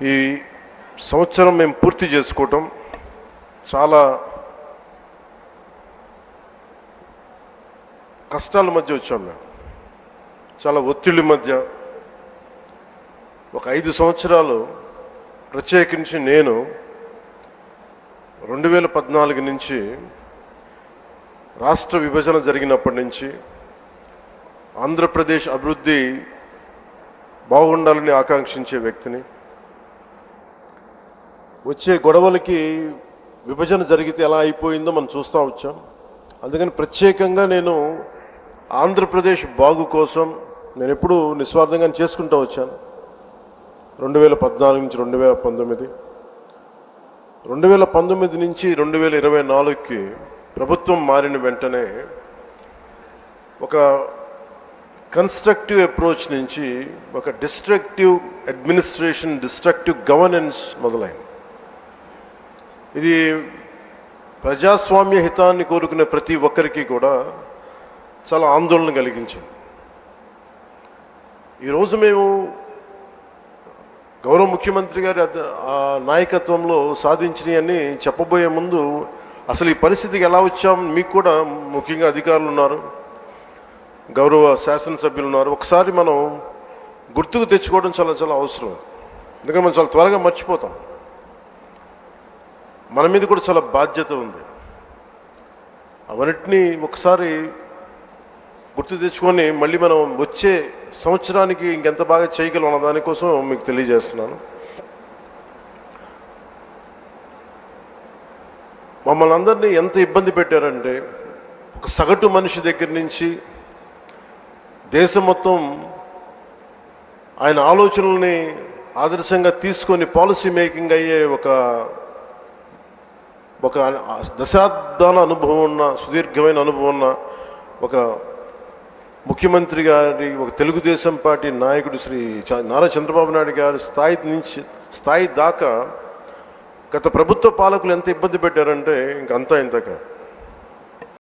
ఈ సంవత్సరం మేము పూర్తి చేసుకోవటం చాలా కష్టాల మధ్య వచ్చాం మేము. చాలా ఒత్తిళ్ళ మధ్య ఒక ఐదు సంవత్సరాలు ప్రత్యేకించి నేను రెండు వేల పద్నాలుగు నుంచి రాష్ట్ర విభజన జరిగినప్పటి నుంచి ఆంధ్రప్రదేశ్ అభివృద్ధి బాగుండాలని ఆకాంక్షించే వ్యక్తిని వచ్చే గొడవలకి విభజన జరిగితే ఎలా అయిపోయిందో మనం చూస్తూ వచ్చాం. అందుకని ప్రత్యేకంగా నేను ఆంధ్రప్రదేశ్ బాగు కోసం నేను ఎప్పుడూ నిస్వార్థంగా చేసుకుంటూ వచ్చాను. రెండు వేల పద్నాలుగు నుంచి రెండు వేల పంతొమ్మిది. రెండు వేల పంతొమ్మిది నుంచి రెండు వేల ఇరవై నాలుగుకి ప్రభుత్వం మారిన వెంటనే ఒక కన్స్ట్రక్టివ్ అప్రోచ్ నుంచి ఒక డిస్ట్రక్టివ్ అడ్మినిస్ట్రేషన్ డిస్ట్రక్టివ్ గవర్నెన్స్ మొదలైంది. ఇది ప్రజాస్వామ్య హితాన్ని కోరుకునే ప్రతి ఒక్కరికి కూడా చాలా ఆందోళన కలిగించింది. ఈరోజు మేము గౌరవ ముఖ్యమంత్రి గారి ఆ నాయకత్వంలో అని చెప్పబోయే ముందు అసలు ఈ పరిస్థితికి ఎలా వచ్చాం మీకు కూడా ముఖ్యంగా అధికారులు ఉన్నారు గౌరవ శాసనసభ్యులు ఉన్నారు. ఒకసారి మనం గుర్తుకు తెచ్చుకోవడం చాలా చాలా అవసరం. ఎందుకంటే మనం చాలా త్వరగా మర్చిపోతాం. మన మీద కూడా చాలా బాధ్యత ఉంది. అవన్నిటినీ ఒకసారి గుర్తు తెచ్చుకొని మళ్ళీ మనం వచ్చే సంవత్సరానికి ఇంకెంత బాగా చేయగలం అన్న దానికోసం మీకు తెలియజేస్తున్నాను. మమ్మల్ని అందరినీ ఎంత ఇబ్బంది పెట్టారంటే ఒక సగటు మనిషి దగ్గర నుంచి దేశం మొత్తం ఆయన ఆలోచనల్ని ఆదర్శంగా తీసుకొని పాలసీ మేకింగ్ అయ్యే ఒక ఒక దశాబ్దాల అనుభవం ఉన్న సుదీర్ఘమైన అనుభవం ఉన్న ఒక ముఖ్యమంత్రి గారి ఒక తెలుగుదేశం పార్టీ నాయకుడు శ్రీ చ- నారా చంద్రబాబు నాయుడు గారి స్థాయి నుంచి స్థాయి దాకా గత ప్రభుత్వ పాలకులు ఎంత ఇబ్బంది పెట్టారంటే ఇంకంతా ఇంతకా.